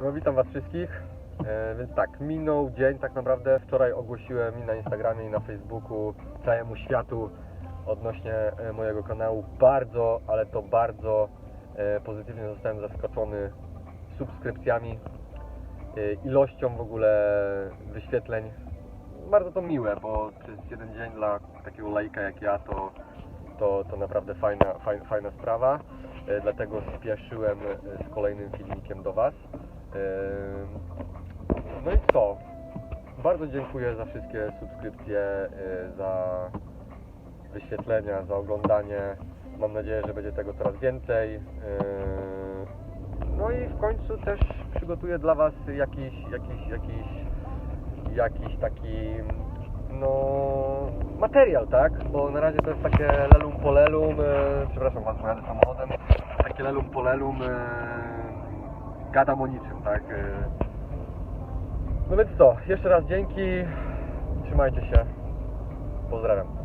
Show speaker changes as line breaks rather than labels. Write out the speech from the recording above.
No witam Was wszystkich. E, więc tak, minął dzień tak naprawdę. Wczoraj ogłosiłem i na Instagramie i na Facebooku całemu światu odnośnie e, mojego kanału. Bardzo, ale to bardzo e, pozytywnie zostałem zaskoczony subskrypcjami, e, ilością w ogóle wyświetleń. Bardzo to miłe, bo przez jeden dzień dla takiego laika jak ja to, to, to naprawdę fajna, fajna, fajna sprawa. E, Dlatego spieszyłem e, z kolejnym filmikiem do Was. No i co? Bardzo dziękuję za wszystkie subskrypcje, e, za wyświetlenia, za oglądanie. Mam nadzieję, że będzie tego coraz więcej. No i w końcu też przygotuję dla Was jakiś, jakiś, jakiś, jakiś taki no materiał, tak? Bo na razie to jest takie lelum polelum, e, przepraszam Was, bo jadę samochodem, takie lelum polelum, e, gadam o niczym, tak? E, no więc co, jeszcze raz dzięki, trzymajcie się, pozdrawiam.